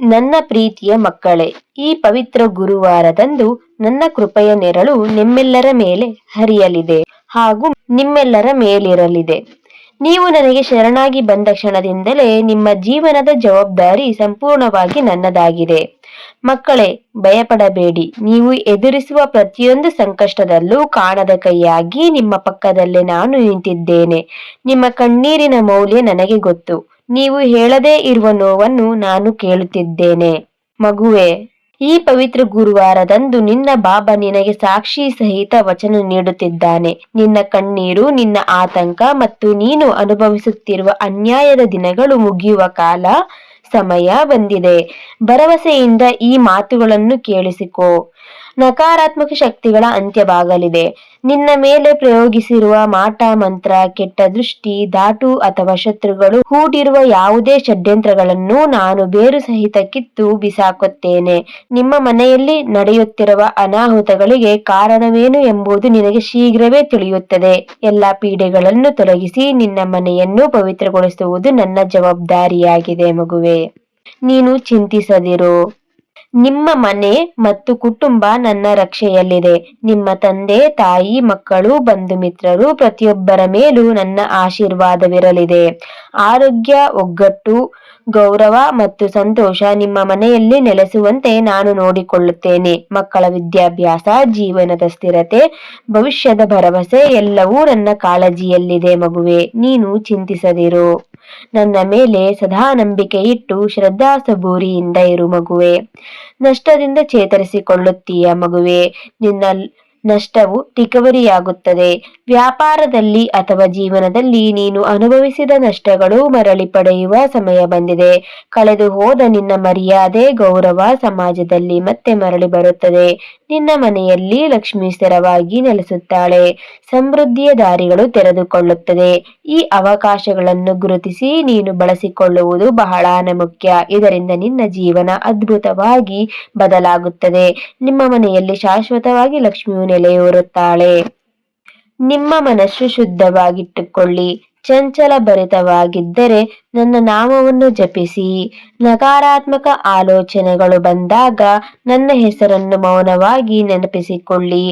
ನನ್ನ ಪ್ರೀತಿಯ ಮಕ್ಕಳೇ, ಈ ಪವಿತ್ರ ಗುರುವಾರದಂದು ನನ್ನ ಕೃಪೆಯ ನೆರಳು ನಿಮ್ಮೆಲ್ಲರ ಮೇಲೆ ಹರಿಯಲಿದೆ ಹಾಗೂ ನಿಮ್ಮೆಲ್ಲರ ಮೇಲಿರಲಿದೆ. ನೀವು ನನಗೆ ಶರಣಾಗಿ ಬಂದ ಕ್ಷಣದಿಂದಲೇ ನಿಮ್ಮ ಜೀವನದ ಜವಾಬ್ದಾರಿ ಸಂಪೂರ್ಣವಾಗಿ ನನ್ನದಾಗಿದೆ. ಮಕ್ಕಳೇ, ಭಯಪಡಬೇಡಿ. ನೀವು ಎದುರಿಸುವ ಪ್ರತಿಯೊಂದು ಸಂಕಷ್ಟದಲ್ಲೂ ಕಾಣದ ಕೈಯಾಗಿ ನಿಮ್ಮ ಪಕ್ಕದಲ್ಲೇ ನಾನು ನಿಂತಿದ್ದೇನೆ. ನಿಮ್ಮ ಕಣ್ಣೀರಿನ ಮೌಲ್ಯ ನನಗೆ ಗೊತ್ತು. ನೀವು ಹೇಳದೇ ಇರುವ ನೋವನ್ನು ನಾನು ಕೇಳುತ್ತಿದ್ದೇನೆ. ಮಗುವೆ, ಈ ಪವಿತ್ರ ಗುರುವಾರದಂದು ನಿನ್ನ ಬಾಬಾ ನಿನಗೆ ಸಾಕ್ಷಿ ಸಹಿತ ವಚನ ನೀಡುತ್ತಿದ್ದಾನೆ. ನಿನ್ನ ಕಣ್ಣೀರು, ನಿನ್ನ ಆತಂಕ ಮತ್ತು ನೀನು ಅನುಭವಿಸುತ್ತಿರುವ ಅನ್ಯಾಯದ ದಿನಗಳು ಮುಗಿಯುವ ಕಾಲ ಸಮಯ ಬಂದಿದೆ. ಭರವಸೆಯಿಂದ ಈ ಮಾತುಗಳನ್ನು ಕೇಳಿಸಿಕೋ. ನಕಾರಾತ್ಮಕ ಶಕ್ತಿಗಳ ಅಂತ್ಯವಾಗಲಿದೆ. ನಿನ್ನ ಮೇಲೆ ಪ್ರಯೋಗಿಸಿರುವ ಮಾಟ, ಮಂತ್ರ, ಕೆಟ್ಟ ದೃಷ್ಟಿ ದಾಟು ಅಥವಾ ಶತ್ರುಗಳು ಹೂಡಿರುವ ಯಾವುದೇ ಷಡ್ಯಂತ್ರಗಳನ್ನು ನಾನು ಬೇರು ಸಹಿತ ಕಿತ್ತು ಬಿಸಾಕುತ್ತೇನೆ. ನಿಮ್ಮ ಮನೆಯಲ್ಲಿ ನಡೆಯುತ್ತಿರುವ ಅನಾಹುತಗಳಿಗೆ ಕಾರಣವೇನು ಎಂಬುದು ನಿನಗೆ ಶೀಘ್ರವೇ ತಿಳಿಯುತ್ತದೆ. ಎಲ್ಲ ಪೀಡೆಗಳನ್ನು ತೊಲಗಿಸಿ ನಿನ್ನ ಮನೆಯನ್ನು ಪವಿತ್ರಗೊಳಿಸುವುದು ನನ್ನ ಜವಾಬ್ದಾರಿಯಾಗಿದೆ ಮಗುವೆ. ನೀನು ಚಿಂತಿಸದಿರು. ನಿಮ್ಮ ಮನೆ ಮತ್ತು ಕುಟುಂಬ ನನ್ನ ರಕ್ಷೆಯಲ್ಲಿದೆ. ನಿಮ್ಮ ತಂದೆ, ತಾಯಿ, ಮಕ್ಕಳು, ಬಂಧು ಮಿತ್ರರು ಪ್ರತಿಯೊಬ್ಬರ ಮೇಲೂ ನನ್ನ ಆಶೀರ್ವಾದವಿರಲಿದೆ. ಆರೋಗ್ಯ, ಒಗ್ಗಟ್ಟು, ಗೌರವ ಮತ್ತು ಸಂತೋಷ ನಿಮ್ಮ ಮನೆಯಲ್ಲಿ ನೆಲೆಸುವಂತೆ ನಾನು ನೋಡಿಕೊಳ್ಳುತ್ತೇನೆ. ಮಕ್ಕಳ ವಿದ್ಯಾಭ್ಯಾಸ, ಜೀವನದ ಸ್ಥಿರತೆ, ಭವಿಷ್ಯದ ಭರವಸೆ ಎಲ್ಲವೂ ನನ್ನ ಕಾಳಜಿಯಲ್ಲಿದೆ ಮಗುವೆ. ನೀನು ಚಿಂತಿಸದಿರು. ನನ್ನ ಮೇಲೆ ಸದಾ ನಂಬಿಕೆ ಇಟ್ಟು ಶ್ರದ್ಧಾ ಸಬೂರಿಯಿಂದ ಇರು ಮಗುವೆ. ನಷ್ಟದಿಂದ ಚೇತರಿಸಿಕೊಳ್ಳುತ್ತೀಯ ಮಗುವೆ. ನಿನ್ನ ನಷ್ಟವು ರಿಕವರಿಯಾಗುತ್ತದೆ. ವ್ಯಾಪಾರದಲ್ಲಿ ಅಥವಾ ಜೀವನದಲ್ಲಿ ನೀನು ಅನುಭವಿಸಿದ ನಷ್ಟಗಳು ಮರಳಿ ಪಡೆಯುವ ಸಮಯ ಬಂದಿದೆ. ಕಳೆದು ಹೋದ ನಿನ್ನ ಮರ್ಯಾದೆ ಗೌರವ ಸಮಾಜದಲ್ಲಿ ಮತ್ತೆ ಮರಳಿ ಬರುತ್ತದೆ. ನಿನ್ನ ಮನೆಯಲ್ಲಿ ಲಕ್ಷ್ಮಿ ಸ್ಥಿರವಾಗಿ ನೆಲೆಸುತ್ತಾಳೆ. ಸಮೃದ್ಧಿಯ ದಾರಿಗಳು ತೆರೆದುಕೊಳ್ಳುತ್ತದೆ. ಈ ಅವಕಾಶಗಳನ್ನು ಗುರುತಿಸಿ ನೀನು ಬಳಸಿಕೊಳ್ಳುವುದು ಬಹಳ ಮುಖ್ಯ ಇದರಿಂದ ನಿನ್ನ ಜೀವನ ಅದ್ಭುತವಾಗಿ ಬದಲಾಗುತ್ತದೆ. ನಿಮ್ಮ ಮನೆಯಲ್ಲಿ ಶಾಶ್ವತವಾಗಿ ಲಕ್ಷ್ಮಿಯು ನೆಲೆಯೂರುತ್ತಾಳೆ. ನಿಮ್ಮ ಮನಸ್ಸು ಶುದ್ಧವಾಗಿಟ್ಟುಕೊಳ್ಳಿ. ಚಂಚಲ ಭರಿತವಾಗಿದ್ದರೆ ನನ್ನ ನಾಮವನ್ನು ಜಪಿಸಿ. ನಕಾರಾತ್ಮಕ ಆಲೋಚನೆಗಳು ಬಂದಾಗ ನನ್ನ ಹೆಸರನ್ನು ಮೌನವಾಗಿ ನೆನಪಿಸಿಕೊಳ್ಳಿ.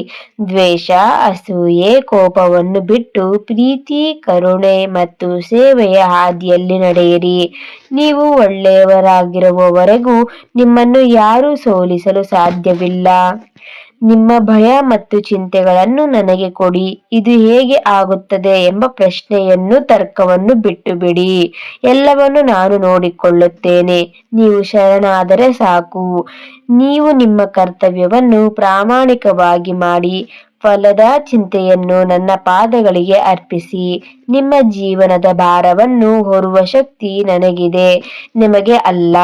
ದ್ವೇಷ, ಅಸೂಯೆ, ಕೋಪವನ್ನು ಬಿಟ್ಟು ಪ್ರೀತಿ, ಕರುಣೆ ಮತ್ತು ಸೇವೆಯ ಹಾದಿಯಲ್ಲಿ ನಡೆಯಿರಿ. ನೀವು ಒಳ್ಳೆಯವರಾಗಿರುವವರೆಗೂ ನಿಮ್ಮನ್ನು ಯಾರೂ ಸೋಲಿಸಲು ಸಾಧ್ಯವಿಲ್ಲ. ನಿಮ್ಮ ಭಯ ಮತ್ತು ಚಿಂತೆಗಳನ್ನು ನನಗೆ ಕೊಡಿ. ಇದು ಹೇಗೆ ಆಗುತ್ತದೆ ಎಂಬ ಪ್ರಶ್ನೆಯನ್ನು ತರ್ಕವನ್ನು ಬಿಟ್ಟು ಬಿಡಿ ಎಲ್ಲವನ್ನು ನಾನು ನೋಡಿಕೊಳ್ಳುತ್ತೇನೆ. ನೀವು ಶರಣಾದರೆ ಸಾಕು. ನೀವು ನಿಮ್ಮ ಕರ್ತವ್ಯವನ್ನು ಪ್ರಾಮಾಣಿಕವಾಗಿ ಮಾಡಿ. ಫಲದ ಚಿಂತೆಯನ್ನು ನನ್ನ ಪಾದಗಳಿಗೆ ಅರ್ಪಿಸಿ. ನಿಮ್ಮ ಜೀವನದ ಭಾರವನ್ನು ಹೊರುವ ಶಕ್ತಿ ನನಗಿದೆ. ನಿಮಗೆ ಅಲ್ಲ.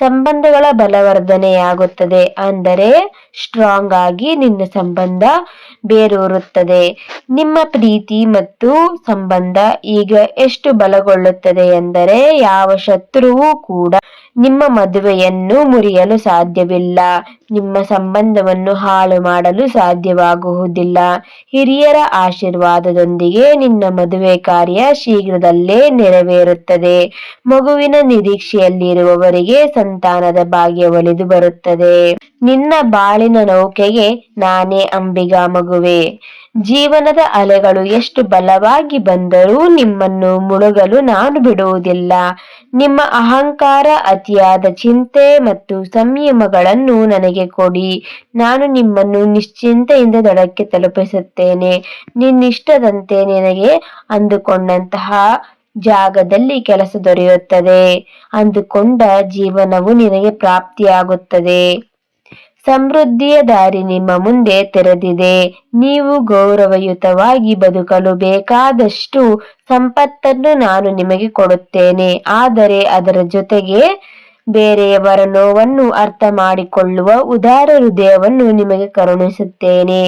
ಸಂಬಂಧಗಳ ಬಲವರ್ಧನೆಯಾಗುತ್ತದೆ. ಅಂದರೆ ಸ್ಟ್ರಾಂಗ್ ಆಗಿ ನಿನ್ನ ಸಂಬಂಧ ಬೇರೂರುತ್ತದೆ. ನಿಮ್ಮ ಪ್ರೀತಿ ಮತ್ತು ಸಂಬಂಧ ಈಗ ಎಷ್ಟು ಬಲಗೊಳ್ಳುತ್ತದೆ? ಎಂದರೆ ಯಾವ ಶತ್ರುವು ಕೂಡ ನಿಮ್ಮ ಮದುವೆಯನ್ನು ಮುರಿಯಲು ಸಾಧ್ಯವಿಲ್ಲ. ನಿಮ್ಮ ಸಂಬಂಧವನ್ನು ಹಾಳು ಮಾಡಲು ಸಾಧ್ಯವಾಗುವುದಿಲ್ಲ. ಹಿರಿಯರ ಆಶೀರ್ವಾದದೊಂದಿಗೆ ನಿನ್ನ ಮದುವೆ ಕಾರ್ಯ ಶೀಘ್ರದಲ್ಲೇ ನೆರವೇರುತ್ತದೆ. ಮಗುವಿನ ನಿರೀಕ್ಷೆಯಲ್ಲಿರುವವರಿಗೆ ಸಂತಾನದ ಭಾಗ್ಯ ಒಲಿದು ಬರುತ್ತದೆ. ನಿನ್ನ ಬಾಳಿನ ನೌಕೆಗೆ ನಾನೇ ಅಂಬಿಗ ಮಗುವೆ. ಜೀವನದ ಅಲೆಗಳು ಎಷ್ಟು ಬಲವಾಗಿ ಬಂದರೂ ನಿಮ್ಮನ್ನು ಮುಳುಗಲು ನಾನು ಬಿಡುವುದಿಲ್ಲ. ನಿಮ್ಮ ಅಹಂಕಾರ ಅತಿಯಾದ ಚಿಂತೆ ಮತ್ತು ಸಂಯಮಗಳನ್ನು ನನಗೆ ಕೊಡಿ. ನಾನು ನಿಮ್ಮನ್ನು ನಿಶ್ಚಿಂತೆಯಿಂದ ದಡಕ್ಕೆ ತಲುಪಿಸುತ್ತೇನೆ. ನಿನ್ನಿಷ್ಟದಂತೆ ನಿನಗೆ ಅಂದುಕೊಂಡಂತಹ ಜಾಗದಲ್ಲಿ ಕೆಲಸ ದೊರೆಯುತ್ತದೆ. ಅಂದುಕೊಂಡ ಜೀವನವು ನಿನಗೆ ಪ್ರಾಪ್ತಿಯಾಗುತ್ತದೆ. ಸಮೃದ್ಧಿಯ ದಾರಿ ನಿಮ್ಮ ಮುಂದೆ ತೆರೆದಿದೆ. ನೀವು ಗೌರವಯುತವಾಗಿ ಬದುಕಲು ಬೇಕಾದಷ್ಟು ಸಂಪತ್ತನ್ನು ನಾನು ನಿಮಗೆ ಕೊಡುತ್ತೇನೆ. ಆದರೆ ಅದರ ಜೊತೆಗೆ ಬೇರೆಯವರ ನೋವನ್ನು ಅರ್ಥ ಮಾಡಿಕೊಳ್ಳುವ ಉದಾರ ಹೃದಯವನ್ನು ನಿಮಗೆ ಕರುಣಿಸುತ್ತೇನೆ.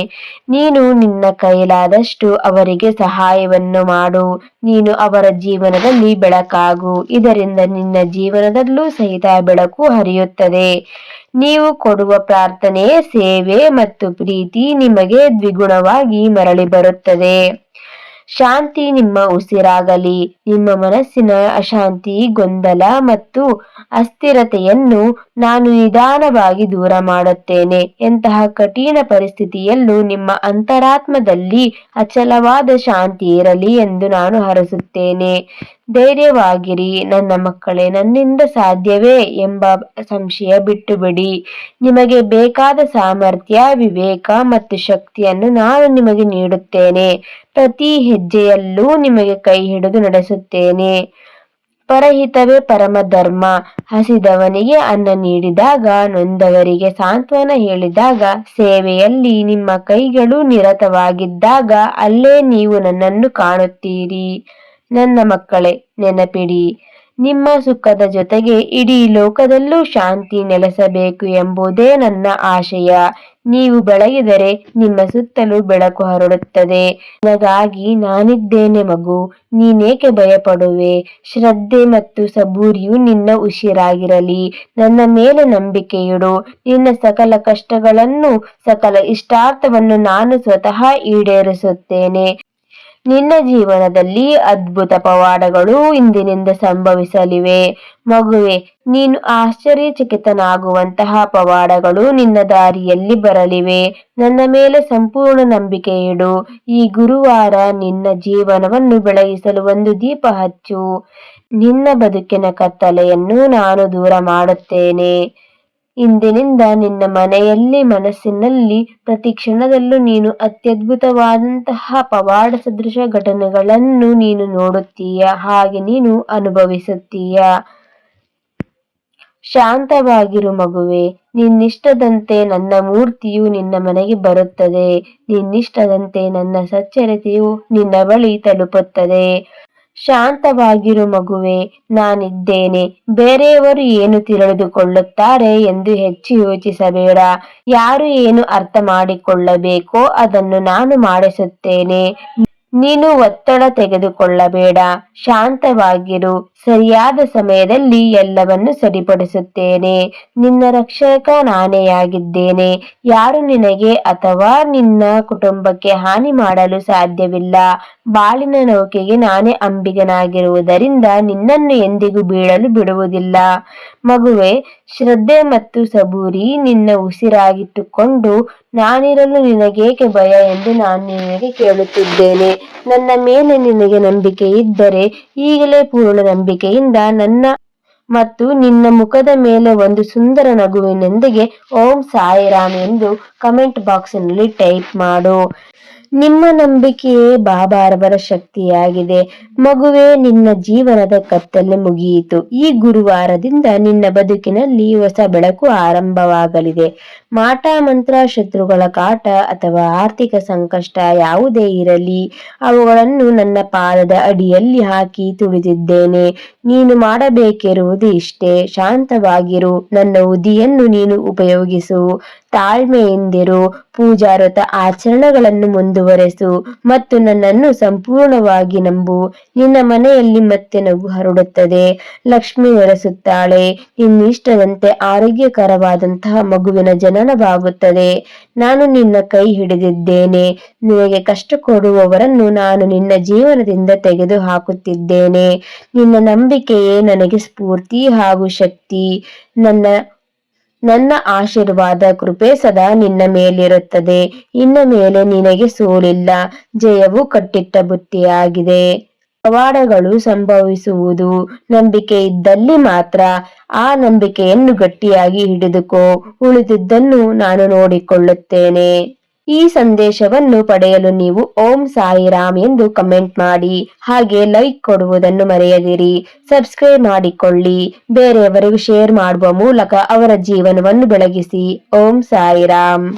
ನೀನು ನಿನ್ನ ಕೈಲಾದಷ್ಟು ಅವರಿಗೆ ಸಹಾಯವನ್ನು ಮಾಡು. ನೀನು ಅವರ ಜೀವನದಲ್ಲಿ ಬೆಳಕಾಗು. ಇದರಿಂದ ನಿನ್ನ ಜೀವನದಲ್ಲೂ ಸಹಿತ ಬೆಳಕು ಹರಿಯುತ್ತದೆ. ನೀವು ಕೊಡುವ ಪ್ರಾರ್ಥನೆ ಸೇವೆ ಮತ್ತು ಪ್ರೀತಿ ನಿಮಗೆ ದ್ವಿಗುಣವಾಗಿ ಮರಳಿ ಬರುತ್ತದೆ. ಶಾಂತಿ ನಿಮ್ಮ ಉಸಿರಾಗಲಿ. ನಿಮ್ಮ ಮನಸ್ಸಿನ ಅಶಾಂತಿ, ಗೊಂದಲ ಮತ್ತು ಅಸ್ಥಿರತೆಯನ್ನು ನಾನು ನಿಧಾನವಾಗಿ ದೂರ ಮಾಡುತ್ತೇನೆ. ಎಂತಹ ಕಠಿಣ ಪರಿಸ್ಥಿತಿಯಲ್ಲೂ ನಿಮ್ಮ ಅಂತರಾತ್ಮದಲ್ಲಿ ಅಚಲವಾದ ಶಾಂತಿ ಇರಲಿ ಎಂದು ನಾನು ಹರಸುತ್ತೇನೆ. ಧೈರ್ಯವಾಗಿರಿ, ನನ್ನ ಮಕ್ಕಳೇ, ನನ್ನಿಂದ ಸಾಧ್ಯವೇ ಎಂಬ ಸಂಶಯ ಬಿಟ್ಟುಬಿಡಿ. ನಿಮಗೆ ಬೇಕಾದ ಸಾಮರ್ಥ್ಯ, ವಿವೇಕ ಮತ್ತು ಶಕ್ತಿಯನ್ನು ನಾನು ನಿಮಗೆ ನೀಡುತ್ತೇನೆ. ಪ್ರತಿ ಹೆಜ್ಜೆಯಲ್ಲೂ ನಿಮಗೆ ಕೈ ಹಿಡಿದು ನಡೆಸುತ್ತೇನೆ ಪರಹಿತವೇ ಪರಮ ಧರ್ಮ ಹಸಿದವನಿಗೆ ಅನ್ನ ನೀಡಿದಾಗ, ನೊಂದವರಿಗೆ ಸಾಂತ್ವನ ಹೇಳಿದಾಗ, ಸೇವೆಯಲ್ಲಿ ನಿಮ್ಮ ಕೈಗಳು ನಿರತವಾಗಿದ್ದಾಗ, ಅಲ್ಲೇ ನೀವು ನನ್ನನ್ನು ಕಾಣುತ್ತೀರಿ. ನನ್ನ ಮಕ್ಕಳೇ, ನೆನಪಿಡಿ. ನಿಮ್ಮ ಸುಖದ ಜೊತೆಗೆ ಇಡೀ ಲೋಕದಲ್ಲೂ ಶಾಂತಿ ನೆಲೆಸಬೇಕು ಎಂಬುದೇ ನನ್ನ ಆಶಯ. ನೀವು ಬೆಳಗಿದರೆ ನಿಮ್ಮ ಸುತ್ತಲೂ ಬೆಳಕು ಹರಡುತ್ತದೆ. ನನಗಾಗಿ ನಾನಿದ್ದೇನೆ ಮಗು, ನೀನೇಕೆ ಭಯಪಡುವೆ? ಶ್ರದ್ಧೆ ಮತ್ತು ಸಬೂರಿಯು ನಿನ್ನ ಉಸಿರಾಗಿರಲಿ. ನನ್ನ ಮೇಲೆ ನಂಬಿಕೆ ಇಡು ನಿನ್ನ ಸಕಲ ಕಷ್ಟಗಳನ್ನು, ಸಕಲ ಇಷ್ಟಾರ್ಥವನ್ನು ನಾನು ಸ್ವತಃ ಈಡೇರಿಸುತ್ತೇನೆ. ನಿನ್ನ ಜೀವನದಲ್ಲಿ ಅದ್ಭುತ ಪವಾಡಗಳು ಇಂದಿನಿಂದ ಸಂಭವಿಸಲಿವೆ. ಮಗುವೆ, ನೀನು ಆಶ್ಚರ್ಯಚಕಿತನಾಗುವಂತಹ ಪವಾಡಗಳು ನಿನ್ನ ದಾರಿಯಲ್ಲಿ ಬರಲಿವೆ. ನನ್ನ ಮೇಲೆ ಸಂಪೂರ್ಣ ನಂಬಿಕೆ ಇಡು. ಈ ಗುರುವಾರ ನಿನ್ನ ಜೀವನವನ್ನು ಬೆಳಗಿಸಲು ಒಂದು ದೀಪ ಹಚ್ಚು. ನಿನ್ನ ಬದುಕಿನ ಕತ್ತಲೆಯನ್ನು ನಾನು ದೂರ ಮಾಡುತ್ತೇನೆ. ಇಂದಿನಿಂದ ನಿನ್ನ ಮನೆಯಲ್ಲಿ ಮನಸ್ಸಿನಲ್ಲಿ ಪ್ರತಿ ಕ್ಷಣದಲ್ಲೂ ನೀನು ಅತ್ಯದ್ಭುತವಾದಂತಹ ಪವಾಡ ಸದೃಶ ಘಟನೆಗಳನ್ನು ನೀನು ನೋಡುತ್ತೀಯ, ಹಾಗೆ ನೀನು ಅನುಭವಿಸುತ್ತೀಯ. ಶಾಂತವಾಗಿರು ಮಗುವೆ, ನಿನ್ನಿಷ್ಟದಂತೆ ನನ್ನ ಮೂರ್ತಿಯು ನಿನ್ನ ಮನೆಗೆ ಬರುತ್ತದೆ, ನಿನ್ನಿಷ್ಟದಂತೆ ನನ್ನ ಸಚ್ಚರಿತೆಯು ನಿನ್ನ ಬಳಿ ತಲುಪುತ್ತದೆ. ಶಾಂತವಾಗಿರು ಮಗುವೆ, ನಾನಿದ್ದೇನೆ. ಬೇರೆಯವರು ಏನು ತಿಳಿದುಕೊಳ್ಳುತ್ತಾರೆ ಎಂದು ಹೆಚ್ಚು ಯೋಚಿಸಬೇಡ. ಯಾರು ಏನು ಅರ್ಥ ಮಾಡಿಕೊಳ್ಳಬೇಕೋ ಅದನ್ನು ನಾನು ಮಾಡಿಸುತ್ತೇನೆ. ನೀನು ಒತ್ತಡ ತೆಗೆದುಕೊಳ್ಳಬೇಡ. ಶಾಂತವಾಗಿರು. ಸರಿಯಾದ ಸಮಯದಲ್ಲಿ ಎಲ್ಲವನ್ನು ಸರಿಪಡಿಸುತ್ತೇನೆ. ನಿನ್ನ ರಕ್ಷಕ ನಾನೆಯಾಗಿದ್ದೇನೆ. ಯಾರು ನಿನಗೆ ಅಥವಾ ನಿನ್ನ ಕುಟುಂಬಕ್ಕೆ ಹಾನಿ ಮಾಡಲು ಸಾಧ್ಯವಿಲ್ಲ. ಬಾಳಿನ ನೌಕೆಗೆ ನಾನೇ ಅಂಬಿಗನಾಗಿರುವುದರಿಂದ ನಿನ್ನನ್ನು ಎಂದಿಗೂ ಬೀಳಲು ಬಿಡುವುದಿಲ್ಲ. ಮಗುವೆ, ಶ್ರದ್ಧೆ ಮತ್ತು ಸಬೂರಿ ನಿನ್ನ ಉಸಿರಾಗಿಟ್ಟುಕೊಂಡು ನಾನಿರಲು ನಿನಗೇಕೆ ಭಯ ಎಂದು ನಾನು ನಿನಗೆ ಕೇಳುತ್ತಿದ್ದೇನೆ. ನನ್ನ ಮೇಲೆ ನಿನಗೆ ನಂಬಿಕೆ ಇದ್ದರೆ ಈಗಲೇ ಪೂರ್ಣ ನಂಬಿಕೆಯಿಂದ ನನ್ನ ಮತ್ತು ನಿನ್ನ ಮುಖದ ಮೇಲೆ ಒಂದು ಸುಂದರ ನಗುವಿನೊಂದಿಗೆ ಓಂ ಸಾಯಿರಾಮ್ ಎಂದು ಕಮೆಂಟ್ ಬಾಕ್ಸ್ನಲ್ಲಿ ಟೈಪ್ ಮಾಡು. ನಿಮ್ಮ ನಂಬಿಕೆಯೇ ಬಾಬಾರವರ ಶಕ್ತಿಯಾಗಿದೆ. ಮಗುವೆ, ನಿನ್ನ ಜೀವನದ ಕತ್ತಲೆ ಮುಗಿಯಿತು. ಈ ಗುರುವಾರದಿಂದ ನಿನ್ನ ಬದುಕಿನಲ್ಲಿ ಹೊಸ ಬೆಳಕು ಆರಂಭವಾಗಲಿದೆ. ಮಾಟ ಮಂತ್ರ ಶತ್ರುಗಳ ಕಾಟ ಅಥವಾ ಆರ್ಥಿಕ ಸಂಕಷ್ಟ ಯಾವುದೇ ಇರಲಿ, ಅವುಗಳನ್ನು ನನ್ನ ಪಾದದ ಅಡಿಯಲ್ಲಿ ಹಾಕಿ ತುಳಿದಿದ್ದೇನೆ. ನೀನು ಮಾಡಬೇಕಿರುವುದು ಇಷ್ಟೇ. ಶಾಂತವಾಗಿರು. ನನ್ನ ಉದಿಯನ್ನು ನೀನು ಉಪಯೋಗಿಸು. ತಾಳ್ಮೆಯಿಂದಿರು ಪೂಜಾರತ ಆಚರಣೆಗಳನ್ನು ಮುಂದುವರೆಸು ಮತ್ತು ನನ್ನನ್ನು ಸಂಪೂರ್ಣವಾಗಿ ನಂಬು. ನಿನ್ನ ಮನೆಯಲ್ಲಿ ಮತ್ತೆ ನಗು ಹರಡುತ್ತದೆ. ಲಕ್ಷ್ಮಿ ನೆಲೆಸುತ್ತಾಳೆ ನಿನ್ನಿಷ್ಟದಂತೆ ಆರೋಗ್ಯಕರವಾದಂತಹ ಮಗುವಿನ ಜನನವಾಗುತ್ತದೆ ನಾನು ನಿನ್ನ ಕೈ ಹಿಡಿದಿದ್ದೇನೆ. ನಿನಗೆ ಕಷ್ಟ ಕೊಡುವವರನ್ನು ನಾನು ನಿನ್ನ ಜೀವನದಿಂದ ತೆಗೆದು ಹಾಕುತ್ತಿದ್ದೇನೆ ನಿನ್ನ ನಂಬಿಕೆಯೇ ನನಗೆ ಸ್ಫೂರ್ತಿ ಹಾಗೂ ಶಕ್ತಿ. ನನ್ನ ನನ್ನ ಆಶೀರ್ವಾದ ಕೃಪೆ ಸದಾ ನಿನ್ನ ಮೇಲಿರುತ್ತದೆ. ಇನ್ನ ಮೇಲೆ ನಿನಗೆ ಸೋಲಿಲ್ಲ. ಜಯವು ಕಟ್ಟಿಟ್ಟ ಬುತ್ತಿಯಾಗಿದೆ. ಪವಾಡಗಳು ಸಂಭವಿಸುವುದು. ನಂಬಿಕೆ ಇದ್ದಲ್ಲಿ ಮಾತ್ರ ಆ ನಂಬಿಕೆಯನ್ನು ಗಟ್ಟಿಯಾಗಿ ಹಿಡಿದುಕೋ. ಉಳಿದಿದ್ದನ್ನು ನಾನು ನೋಡಿಕೊಳ್ಳುತ್ತೇನೆ. ಈ ಸಂದೇಶವನ್ನು ಪಡೆಯಲು ನೀವು ಓಂ ಸಾಯಿರಾಮ್ ಎಂದು ಕಮೆಂಟ್ ಮಾಡಿ. ಹಾಗೆ ಲೈಕ್ ಕೊಡುವುದನ್ನು ಮರೆಯದಿರಿ. ಸಬ್ಸ್ಕ್ರೈಬ್ ಮಾಡಿಕೊಳ್ಳಿ. ಬೇರೆಯವರಿಗೂ ಶೇರ್ ಮಾಡುವ ಮೂಲಕ ಅವರ ಜೀವನವನ್ನು ಬೆಳಗಿಸಿ. ಓಂ ಸಾಯಿರಾಮ್.